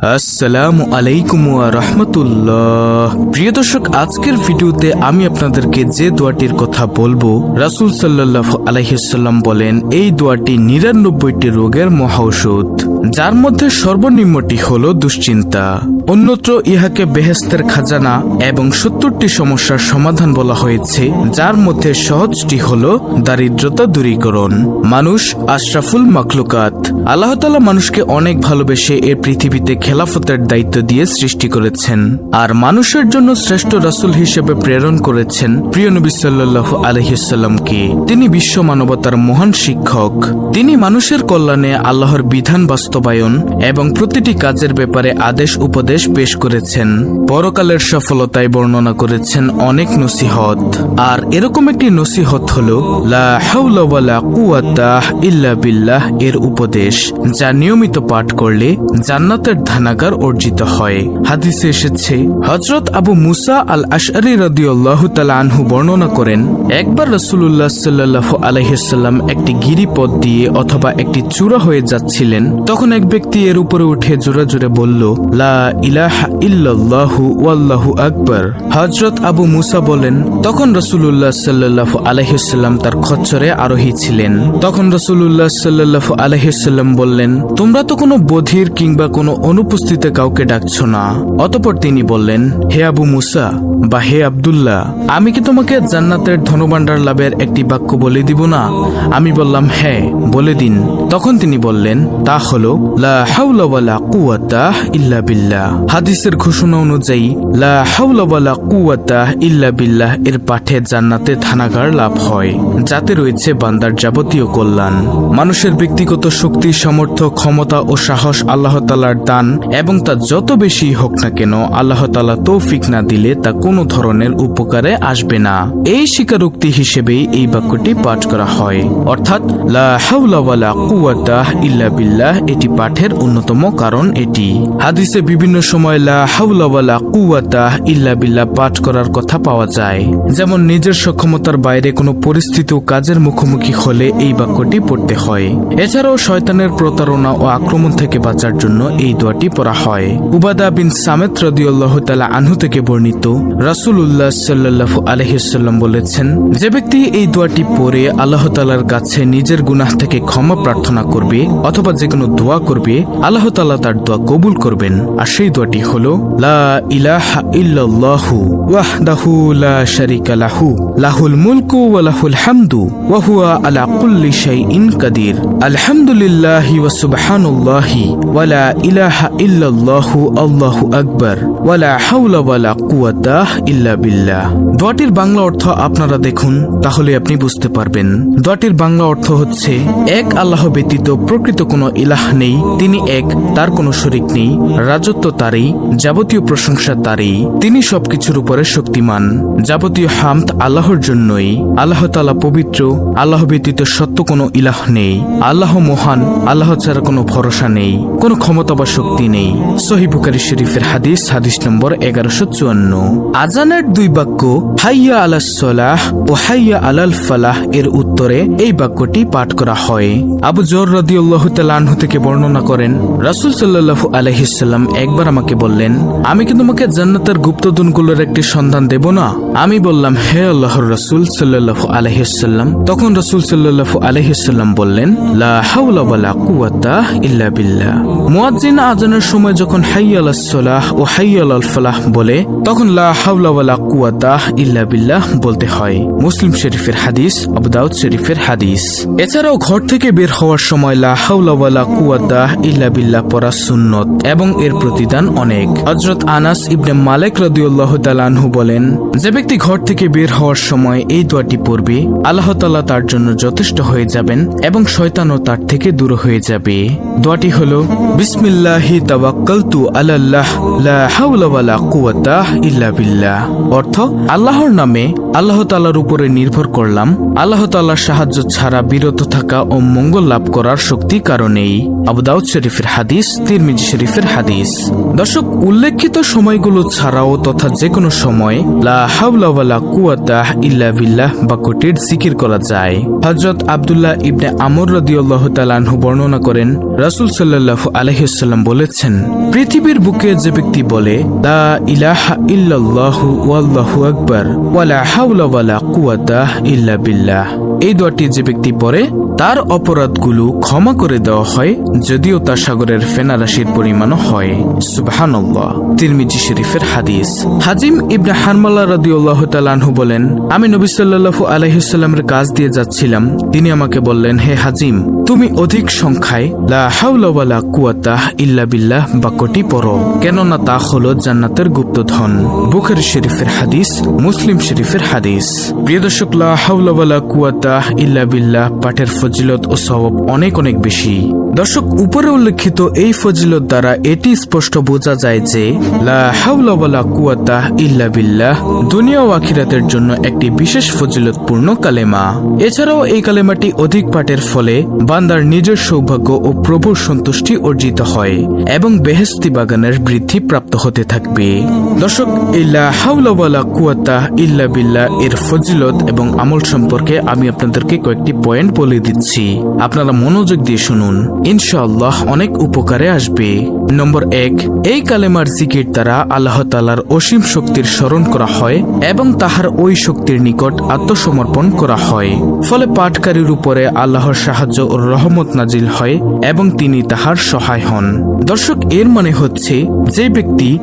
আসসালামু আলাইকুম রাহমাতুল্লাহ। প্রিয় দর্শক, আজকের ভিডিওতে আমি আপনাদেরকে যে দোয়াটির কথা বলব, রাসূল সাল্লাল্লাহু আলাইহিসাল্লাম বলেন, এই দোয়াটি নিরানব্বইটি রোগের মহাঔষধ, যার মধ্যে সর্বনিম্নটি হলো দুশ্চিন্তা। অন্যত্র ইহাকে বেহেস্তের খাজানা এবং সত্তরটি সমস্যার সমাধান বলা হয়েছে, যার মধ্যে সহজটি হলো দারিদ্রতা দূরীকরণ। মানুষ আশরাফুল মাকলুকাত আল্লাহ তালা মানুষকে অনেক ভালোবেসে এ পৃথিবীতে খেলাফতের দায়িত্ব দিয়ে সৃষ্টি করেছেন আর মানুষের জন্য শ্রেষ্ঠ রাসূল হিসেবে প্রেরণ করেছেন প্রিয় নবী সাল্লাহ আলহিসাল্লামকে তিনি বিশ্ব মানবতার মহান শিক্ষক। তিনি মানুষের কল্যাণে আল্লাহর বিধান বাস্তবায়ন এবং প্রতিটি কাজের ব্যাপারে আদেশ উপদেশ পেশ করেছেন। পরকালের সফলতায় বর্ণনা করেছেন অনেক নসিহত। আর এরকম একটি নসিহত হল ইল্লা বিল্লাহ এর উপদেশ, যা নিয়মিত পাঠ করলে জান্নাতের ধানাগার অর্জিত হয়। হাদিসে এসেছে হজরত আবু মুসা আল আশআরি রাদিয়াল্লাহু তাআলা আনহু বর্ণনা করেন, একবার রাসূলুল্লাহ সাল্লাল্লাহু আলাইহি একটি গিরিপথ দিয়ে অথবা একটি চূড়া হয়ে যাচ্ছিলেন, তখন এক ব্যক্তি এর উপরে উঠে জোরে জোরে বলল, লা ইলাহা আকবার। হযরত আবু মুসা বলেন, তখন রাসূলুল্লাহ সাল্লাল্লাহু আলাইহি তার খচ্চরে আরোহী ছিলেন। তখন রাসূলুল্লাহ সাল্লাল্লাহু আলাইহি বললেন, তোমরা তো কোনো বধির কিংবা কোনো অনুপস্থিত কাউকে ডাকছো না? অতপর তিনি বললেন, হে আবু মুসা বা হে আব্দুল্লাহ, আমি কি তোমাকে জান্নাতের ধনভাণ্ডার লাভের একটি বাক্য বলে দিব না? আমি বললাম হ্যাঁ বলে দিন। তখন তিনি বললেন, তা হলো, লা ইল্লা বিল্লাহ। হাদিসের ঘোষণা অনুযায়ী, লা ইল্লা বিল্লাহ এর পাঠে জান্নাতে থানাগার লাভ হয়, যাতে রয়েছে বান্দার যাবতীয় কল্যাণ। মানুষের ব্যক্তিগত শক্তি, সামর্থ্য, ক্ষমতা ও সাহস আল্লাহ তালার দান এবং তা যত বেশি হোক না কেন আল্লাহ তালা তৌফিক না দিলে তা কোনো ধরনের উপকারে আসবে না। এই স্বীকারোক্তি হিসেবেই এই বাক্যটি পাঠ করা হয়। অর্থাৎ, লা ওয়ালা কুওয়াতা ইল্লা বিল্লাহ, এটি পাঠের অন্যতম কারণ এটি। হাদিসে বিভিন্ন সময় লা ওয়ালা কুওয়াতা ইল্লা বিল্লাহ পাঠ করার কথা পাওয়া যায়। যেমন, নিজের সক্ষমতার বাইরে কোনো পরিস্থিতি কাজের মুখোমুখি হলে এই বাক্যটি পড়তে হয়। এছাড়াও, শয়তানের প্রতারণা ও আক্রমণ থেকে বাঁচার জন্য এই দোয়াটি পড়া হয়। উবাদা বিন সামেত রদিউল্লাহ তালা আনহু থেকে বর্ণিত। রাসূলুল্লাহ সাল্লাল্লাহু আলহিসাল্লাম বলেছেন, যে ব্যক্তি এই দোয়াটি পড়ে আল্লাহ তালার কাছে নিজের গুনাহ থেকে ক্ষমা প্রার্থনা করবে অথবা যে কোনো দোয়া করবে, আল্লাহ তালা তার দোয়া কবুল করবেন। আর সেই দোয়াটি হলো, লা ইলাহা ইল্লাল্লাহু ওয়াহদাহু লা শারিকা লাহু, লাহুল মুলকু ওয়া লাহুল হামদু ওয়া হুয়া আলা কুল্লি শাইইন কাদির। আলহামদুলিল্লাহি ওয়া সুবহানাল্লাহি ওয়া লা ইলাহা আল্লাহু আকবার। ওয়া লা হাওলা ওয়া লা ইল্লা বিল্লাহ। দোয়াটির বাংলা অর্থ আপনারা দেখুন, তাহলে আপনি বুঝতে পারবেন। দোয়াটির বাংলা অর্থ হচ্ছে, এক আল্লাহ ব্যতীত প্রকৃত কোনো ইলাহ নেই, তিনি এক, তার কোনো শরিক নেই, রাজত্ব তারই, যাবতীয় প্রশংসা তারই, তিনি সবকিছুর উপরে শক্তিমান। যাবতীয় হামত আল্লাহর জন্যই, আল্লাহ তালা পবিত্র, আল্লাহ ব্যতীত সত্য কোনো ইলাহ নেই, আল্লাহ মহান, আল্লাহ ছাড়া কোনো ভরসা নেই, কোনো ক্ষমতা বা শক্তি নেই সহিবুকারি শরীফের হাদিস হাদিস নম্বর এগারোশো চুয়ান্ন। আজানের দুই বাক্য, হাইয়া আলাহ সলাহ ও হাইয়া আলাল ফালাহ এর উত্তরে এই বাক্যটি পাঠ করা হয়। আবু জর রদিউল্লাহ তালাহ থেকে বর্ণনা করেন, রাসুল সাল্লাহু আলহিসাল্লাম একবার আমাকে বললেন, আমি কি তোমাকে জান্নাতের গুপ্তদনগুলোর একটি সন্ধান দেব না? আমি বললাম, হে আল্লাহর রসুল সাল্লাহু আলহিসাল্লাম তখন রাসুল সাল্লাহু আলহিসাল্লাম বললেন, লা হাওলা ওয়ালা কুওয়াতা ইল্লা বিল্লাহ। মুয়াজ্জিন আজানের সময় যখন হাইয়াল সালাহ ও হাইয়াল আল ফালাহ বলে, তখন লা হাওলা ওয়ালা ইল্লা বিল্লাহ বলতে হয়। মুসলিম শরীফের হাদিস, আবু দাউদ শরীফের হাদিস। এছাড়াও ঘর থেকে বের হওয়ার সময় লা হাওলা ওয়ালা ইল্লা বিল্লাহ পড়া সুন্নত এবং এর প্রতিদান অনেক। হযরত আনাস ইবনে মালিক রাদিয়াল্লাহু তাআলা আনহু বলেন, যে ব্যক্তি ঘর থেকে বের হওয়ার সময় এই দোয়াটি পড়বে, আল্লাহ তাআলা তার জন্য যথেষ্ট হয়ে যাবেন এবং শয়তানও তার থেকে দূর হয়ে যাবে। দোয়াটি হলো, বিসমিল্লাহি আলাল্লাহ, লা হাওলা ওয়ালা কুওয়াতা ইল্লা বিল্লাহ। অর্থ, আল্লাহর নামে আল্লাহ তাআলার উপরে নির্ভর করলাম, আল্লাহ তাআলার সাহায্য ছাড়া বিরত থাকা ও মঙ্গল লাভ করার শক্তি কারণেই। আবু দাউদ শরীফের হাদিস, তিরমিজি শরীফের হাদিস। দর্শক, উল্লেখিত সময়গুলো ছাড়াও তথা যে কোনো সময় লা হাওলা ওয়ালা কুওয়াতা ইল্লা বিল্লাহ জিকির করা যায়। হযরত আব্দুল্লাহ ইবনে আমর রাদিয়াল্লাহু তাআলা বর্ণনা করেন, রাসূল সাল্লাল্লাহু আলাইহি ওয়াসাল্লাম বলেছেন বলেছেন পৃথিবীর বুকে যে ব্যক্তি বলে দা ইলাহা ইল্লাল্লাহু ওয়াল্লাহু আকবার ওয়ালা হাওলা ওয়ালা কুওয়াতা ইল্লা বিল্লাহ। এই দোয়াটি যে ব্যক্তি পড়ে তার অপরাধগুলো ক্ষমা করে দেওয়া হয়, যদিও তা সাগরের ফেনারাশির পরিমাণও হয়। সুবহানাল্লাহ। তিরমিজি শরীফের হাদিস। হাজিম ইবনে হারমাল্লাহ রাদিউল্লাহ তাআলাহু বলেন, আমি নবী সাল্লাল্লাহু আলাইহি সাল্লামের কাজ দিয়ে যাচ্ছিলাম। তিনি আমাকে বললেন, হে হাজিম, তুমি অধিক সংখ্যায় লা কুওয়াতা ইল্লা বিল্লাহ পড়ো। কেননা তা হলো জান্নাতের গুপ্তধন বুখারী শরীফের হাদিস, মুসলিম শরীফের হাদিস। প্রিয় দর্শক, লা কুওয়াতা ইল্লা বিল্লাহ পাঠের ফজিলত ও সওয়াব অনেক অনেক বেশি। দর্শক, উপরে উল্লেখিত এই ফজিলত দ্বারা এটি স্পষ্ট বোঝা যায় যে ইল্লা বিল্লাহ দুনিয়া ও আখিরাতের জন্য একটি বিশেষ ফজিলতপূর্ণ কালেমা। এছাড়াও এই কালেমাটি অধিক পাঠের ফলে বান্দার নিজের সৌভাগ্য ও প্রভুর সন্তুষ্টি অর্জিত হয় এবং বেহেস্তি বাগানের বৃদ্ধি প্রাপ্ত হতে থাকবে। দর্শক ইল্লা লা কুয়াতা ইল্লা বিল্লাহ এর ফজিলত এবং আমল সম্পর্কে আমি আপনাদেরকে কয়েকটি পয়েন্ট বলে দিচ্ছি। আপনারা মনোযোগ দিয়ে শুনুন। ইনশাআল্লাহ অনেক উপকারে আসবে। নম্বর এক, এই কালেমার জিকির দ্বারা আল্লাহ তালার অসীম শক্তির স্মরণ করা হয় এবং তাহার ওই শক্তির নিকট আত্মসমর্পণ করা হয়। ফলে পাঠকারীর উপরে আল্লাহর সাহায্য ও রহমত নাজিল হয় এবং তিনি তাহার সহায় হন। দর্শক, এর মানে হচ্ছে, যে ব্যক্তি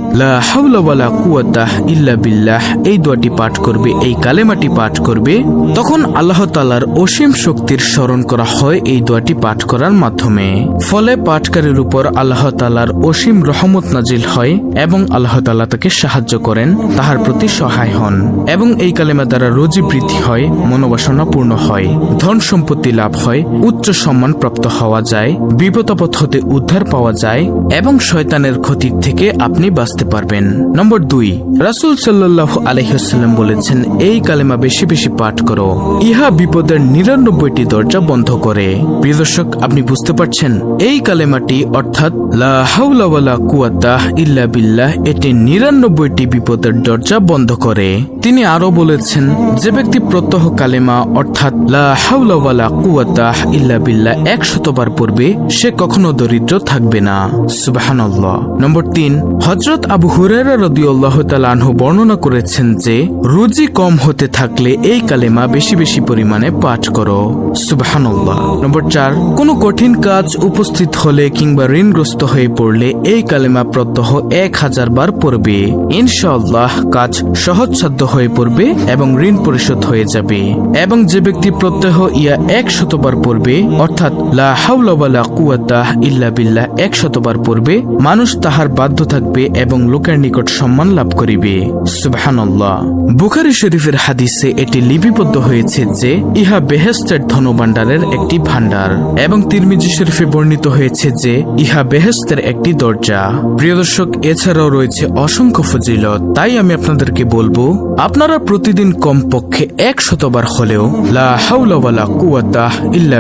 ইল্লা বিল্লাহ এই দোয়াটি পাঠ করবে, এই কালেমাটি পাঠ করবে, তখন আল্লাহ তালার অসীম শক্তির স্মরণ করা হয় এই দোয়াটি পাঠ করার মাধ্যমে। ফলে পাঠকারীর উপর আল্লাহ তালার অসীম রহমত নাজিল হয় এবং আল্লাহ তালা তাকে সাহায্য করেন, তাহার প্রতি সহায় হন এবং এই কালেমা দ্বারা রোজি বৃদ্ধি হয়, মনোবাসনা পূর্ণ হয়, ধন সম্পত্তি লাভ হয়, উচ্চ সম্মান প্রাপ্ত হওয়া যায় বিপদাপদ হতে উদ্ধার পাওয়া যায় এবং শয়তানের ক্ষতির থেকে আপনি বাঁচতে পারবেন। নম্বর দুই, রাসুল সাল্লাহ আলহিহাল্লাম বলেছেন, এই কালেমা বেশি বেশি পাঠ করো। ইহা বিপদের নিরানব্বইটি দরজা বন্ধ করে। প্রিয় দর্শক, আপনি বুঝতে পারছেন, এই কালেমাটি অর্থাৎ লাহাউলা কুয়াতা ইল্লা বিল্লাহ, এটি নিরানব্বইটি বিপদের দরজা বন্ধ করে। তিনি আরও বলেছেন, যে ব্যক্তি প্রত্যহ কালেমা, অর্থাৎ লা হাওলা ওয়ালা কুওয়াতা ইল্লা বিল্লাহ একশতবার পড়বে, সে কখনো দরিদ্র থাকবে না। সুবহানাল্লাহ। নম্বর তিন হজরত আবু হুরায়রা রাদিয়াল্লাহু তাআলা আনহু বর্ণনা করেছেন যে, রুজি কম হতে থাকলে এই কালেমা বেশি বেশি পরিমাণে পাঠ করো। সুবহানাল্লাহ। নম্বর চার, কোনো কঠিন কাজ উপস্থিত হলে কিংবা ঋণগ্রস্ত হয়ে পড়লে এই কালেমা প্রত্যহ এক হাজার বার পড়বে। ইনশাআল্লাহ কাজ সহজসাধ্য হয়ে পড়বে এবং ঋণ পরিশোধ হয়ে যাবে। এবং যে ব্যক্তি প্রত্যহ ইয়া এক শতবার পড়বে, অর্থাৎ লা হাওলা ওয়ালা কুওয়াতা ইল্লা বিল্লাহ এক শতবার পড়বে, মানুষ তাহার বাধ্য থাকবে এবং লোকের নিকট সম্মান লাভ করিবে। সুবহানাল্লাহ। বুখারী শরীফের হাদিসে এটি লিপিবদ্ধ হয়েছে যে, ইহা বেহেস্তের ধনভাণ্ডারের একটি ভাণ্ডার। এবং তিরমিজি শরীফে বর্ণিত হয়েছে যে, ইহা বেহেস্তের একটি দরজা। প্রিয় দর্শক, এছাড়াও রয়েছে অসংখ্য ফজিলত। তাই আমি আপনাদেরকে বলব আপনারা প্রতিদিন কমপক্ষে এক শতবার হলেও লা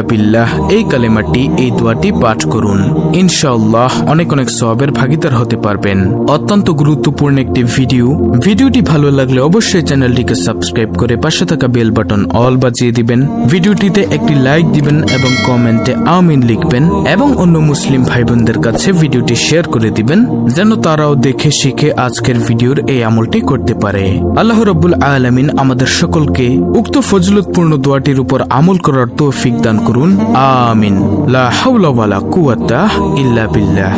বিল্লাহ এই কালেমাটি, এই দোয়াটি পাঠ করুন। ইনশাআল্লাহ অনেক অনেক সবের ভাগিদার হতে পারবেন। অত্যন্ত গুরুত্বপূর্ণ একটি ভিডিও। ভিডিওটি ভালো লাগলে অবশ্যই চ্যানেলটিকে সাবস্ক্রাইব করে পাশে থাকা বেল বাটন অল বাজিয়ে দিবেন। ভিডিওটিতে একটি লাইক দিবেন এবং কমেন্টে আমিন লিখবেন এবং অন্য মুসলিম ভাই বোনদের কাছে ভিডিওটি শেয়ার করে দিবেন, যেন তারাও দেখে শিখে আজকের ভিডিওর এই আমলটি করতে পারে। আল্লাহ রব্বুল আলমিন আমাদের সকলকে উক্ত ফজলতপূর্ণ দোয়াটির উপর আমল করার তৌফিক দান করুন। আমিন। লা হাওলা ওয়ালা কুয়াতা ইল্লা বিল্লাহ।